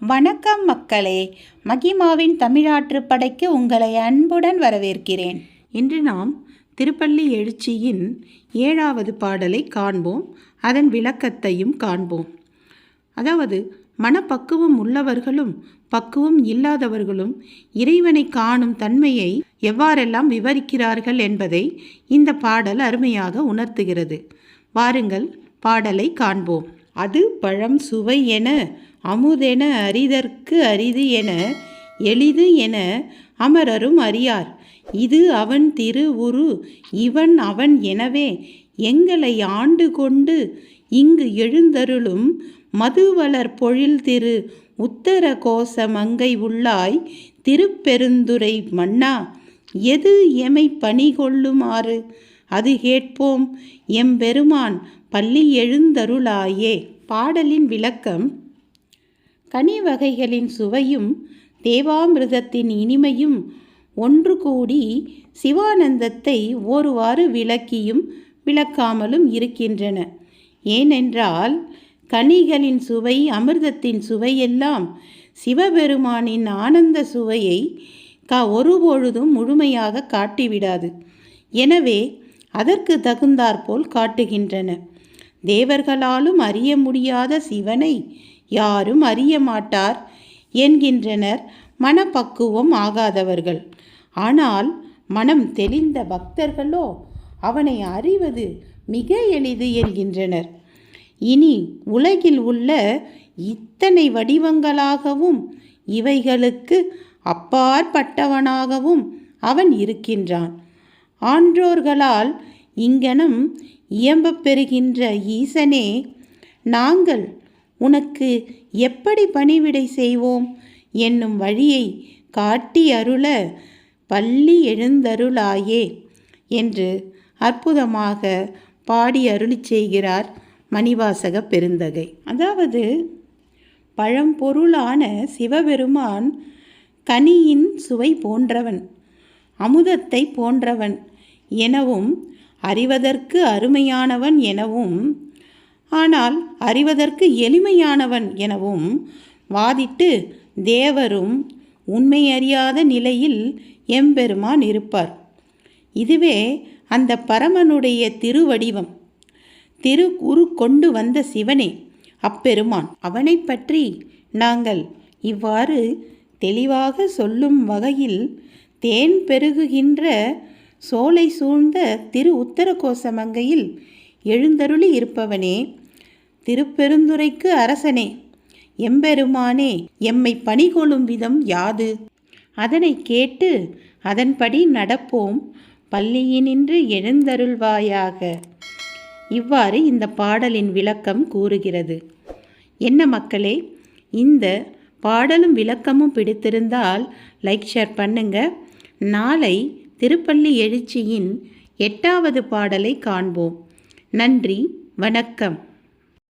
வணக்கம் மக்களே மகிமாவின் தமிழாற்று படைக்கு உங்களை அன்புடன் வரவேற்கிறேன். இன்று நாம் திருப்பள்ளி எழுச்சியின் ஏழாவது பாடலை காண்போம். அதன் விளக்கத்தையும் காண்போம். அதாவது மனப்பக்குவம் உள்ளவர்களும் பக்குவம் இல்லாதவர்களும் இறைவனை காணும் தன்மையை எவ்வாறெல்லாம் விவரிக்கிறார்கள் என்பதை இந்த பாடல் அருமையாக உணர்த்துகிறது. வாருங்கள் பாடலை காண்போம். அது பழம் சுவை என அமுதென அரிதற்கு அரிது என எளிது என அமரரும் அறியார். இது அவன் திரு உரு இவன் அவன் எனவே எங்களை ஆண்டு கொண்டு இங்கு எழுந்தருளும் மதுவளர் பொழில் திரு உத்தர கோச மங்கை உள்ளாய் திருப்பெருந்துரை மன்னா எது எமை பணி கொள்ளுமாறு? அது கேட்போம் எம்பெருமான் பள்ளி எழுந்தருளாயே. பாடலின் விளக்கம் கனி வகைகளின் சுவையும் தேவாமிர்தத்தின் இனிமையும் ஒன்று கூடி சிவானந்தத்தை ஒருவாறு விளக்கியும் விளக்காமலும் இருக்கின்றன. ஏனென்றால் கனிகளின் சுவை அமிர்தத்தின் சுவையெல்லாம் சிவபெருமானின் ஆனந்த சுவையை க ஒருபொழுதும் முழுமையாக காட்டிவிடாது. எனவே அதற்கு தகுந்தாற்போல் காட்டுகின்றன. தேவர்களாலும் அறிய முடியாத சிவனை யாரும் அறிய மாட்டார் என்கின்றனர். மனப்பக்குவம் ஆகாதவர்கள். ஆனால் மனம் தெளிந்த பக்தர்களோ அவனை அறிவது மிக எளிது என்கின்றனர். இனி உலகில் உள்ள இத்தனை வடிவங்களாகவும் இவைகளுக்கு அப்பாற்பட்டவனாகவும் அவன் இருக்கின்றான். ஆன்றோர்களால் இங்கனம் இயம்பப் பெறுகின்ற ஈசனே நாங்கள் உனக்கு எப்படி பணிவிடை செய்வோம்? என்னும் வழியை காட்டி அருள பள்ளி எழுந்தருளாயே என்று அற்புதமாக பாடி அருளி செய்கிறார் மணிவாசக பெருந்தகை. அதாவது பழம்பொருளான சிவபெருமான் கனியின் சுவை போன்றவன் அமுதத்தை போன்றவன் எனவும் அறிவதற்கு அருமையானவன் எனவும் ஆனால் அறிவதற்கு எளிமையானவன் எனவும் வாதிட்டு தேவரும் உண்மையறியாத நிலையில் எம்பெருமான் இருப்பார். இதுவே அந்த பரமனுடைய திருவடிவம். திரு உரு கொண்டு வந்த சிவனே அப்பெருமான். அவனை பற்றி நாங்கள் இவ்வாறு தெளிவாக சொல்லும் வகையில் தேன் பெருகுகின்ற சோலை சூழ்ந்த திரு உத்தர கோசமங்கையில் எழுந்தருளி இருப்பவனே திருப்பெருந்துரைக்கு அரசனே எம்பெருமானே எம்மை பணிகொள்ளும் விதம் யாது? அதனை கேட்டு அதன்படி நடப்போம். பள்ளியினின்று எழுந்தருள்வாயாக. இவ்வாறு இந்த பாடலின் விளக்கம் கூறுகிறது. என்ன மக்களே இந்த பாடலும் விளக்கமும் பிடித்திருந்தால் லைக் ஷேர் பண்ணுங்க. நாளை திருப்பள்ளி எழுச்சியின் எட்டாவது பாடலை காண்போம். நன்றி வணக்கம்.